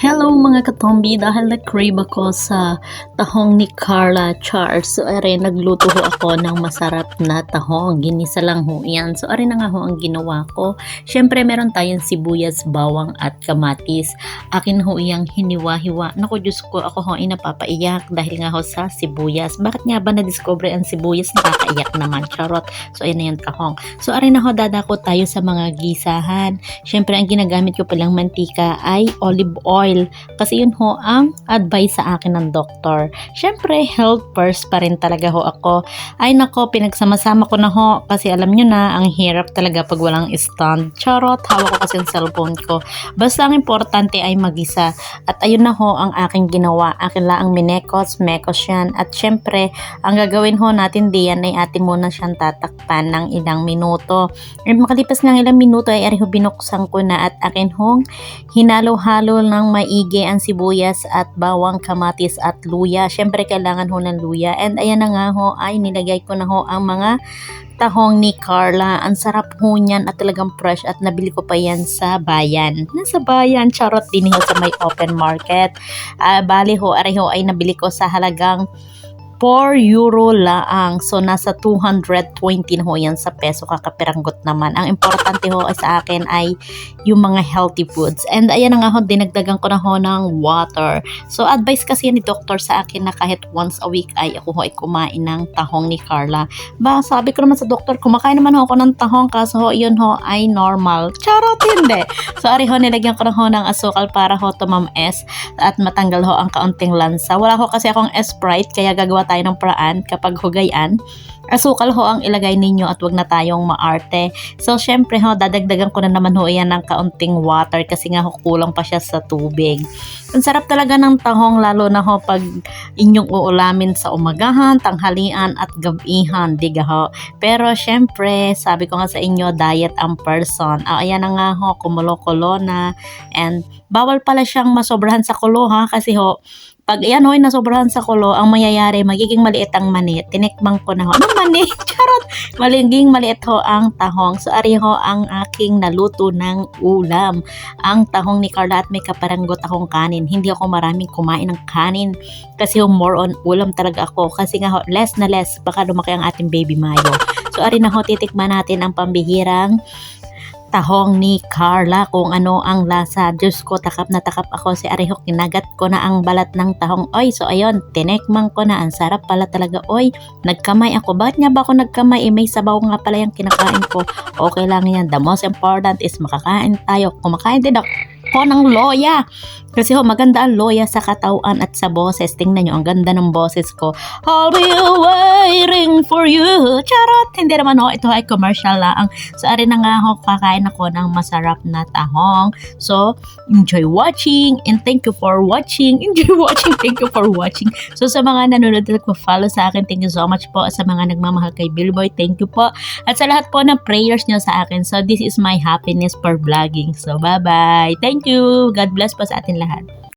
Hello mga katombi, dahil na-crave ako sa tahong ni Carla Charles. So, are, nagluto ho ako ng masarap na tahong. Ginisa lang ho yan. So, are na nga ho ang ginawa ko. Siyempre, meron tayong sibuyas, bawang at kamatis. Akin ho iyang hiniwa-hiwa. Naku, Diyos ko, ako ho ay napapaiyak dahil nga ho sa sibuyas. Bakit nga ba na-discover ang sibuyas? Nakakaiyak naman. Charot. So, ayan na yung tahong. So, are na ho, dadako tayo sa mga gisahan. Siyempre, ang ginagamit ko palang mantika ay olive oil oil. Kasi yun ho ang advice sa akin ng doktor. Siyempre, health first pa rin talaga ho ako. Ay nako, pinagsama-sama ko na ho. Kasi alam nyo na, ang hirap talaga pag walang stand. Charot, hawak ko kasi yung cellphone ko. Basta ang importante ay magisa. At ayun na ho ang aking ginawa. Akin lang ang minekos, mekos yan. At syempre, ang gagawin ho natin diyan ay atin muna siyang tatakpan ng ilang minuto. At makalipas ng ilang minuto ay ariho binuksan ko na at akin hong hinalo-halo ng maigi ang sibuyas at bawang kamatis at luya. Siyempre kailangan ho ng luya. And ayan na nga ho ay nilagay ko na ho ang mga tahong ni Carla. Ang sarap ho niyan at talagang fresh at nabili ko pa yan sa bayan. Nasa bayan, charot din ho sa may open market. Uh, bali ho, areho ay nabili ko sa halagang 4 euro laang. So, nasa 220 na ho yan sa peso kakapiranggot naman. Ang importante ho sa akin ay yung mga healthy foods. And ayan na nga ho, dinagdagan ko na ho ng water. So, advice kasi ni doctor sa akin na kahit once a week ay ako ho ay kumain ng tahong ni Carla. Ba, sabi ko naman sa doctor, kumakain naman ho ako ng tahong kaso ho, yun ho ay normal. Charot, hindi. So, ari ho, nilagyan ko na ho ng asukal para ho tumamas at matanggal ho ang kaunting lansa. Wala ho kasi akong Sprite, kaya gagawa tayo ng paraan kapag hugayan. Asukal ho ang ilagay ninyo at wag na tayong maarte. So, syempre ho, dadagdagan ko na naman ho yan ng kaunting water kasi nga ho, kulang pa siya sa tubig. Ang sarap talaga ng tahong lalo na ho pag inyong uulamin sa umagahan, tanghalian at gabihan, diga ho. Pero syempre, sabi ko nga sa inyo, diet ang person. Ah, ayan na nga ho, kumulo-kulo na. And bawal pala siyang masobrahan sa kulo ha kasi ho, pag yan hoy nasobrahan sa kulo, ang mangyayari magiging maliit ang mani. Tinikmang ko na ho. Anong mani? Charot! Maliging maliit ho ang tahong. So ari ho ang aking naluto ng ulam. Ang tahong ni Carla at may kaparanggot akong kanin. Hindi ako maraming kumain ng kanin kasi ho more on ulam talaga ako. Kasi nga ho, less na less baka lumaki ang ating baby mayo. So ari na ho titikman natin ang pambihirang tahong ni Carla kung ano ang lasa. Diyos ko, takap na takap ako si Arihok. Kinagat ko na ang balat ng tahong. Oy, so ayun, tinekmang ko na. Ang sarap pala talaga. Oy, nagkamay ako. Bakit nga ba ako nagkamay? Eh, may sabaw nga pala yung kinakain ko. Okay lang yan. The most important is makakain tayo. Kumakain din ako ko ng loya. Kasi ho, maganda ang loya sa katawan at sa boses. Tingnan nyo, ang ganda ng boses ko. I'll be waiting for you. Charot! Hindi naman ho, ito ay commercial lang. So, ari na nga ho, kakain ako ng masarap na tahong. So, enjoy watching and thank you for watching. Enjoy watching, thank you for watching. So, sa mga nanonood at follow sa akin, thank you so much po. Sa mga nagmamahal kay Billboy, thank you po. At sa lahat po ng prayers nyo sa akin. So, this is my happiness for vlogging. So, bye-bye. Thank you. God bless po sa atin lahat.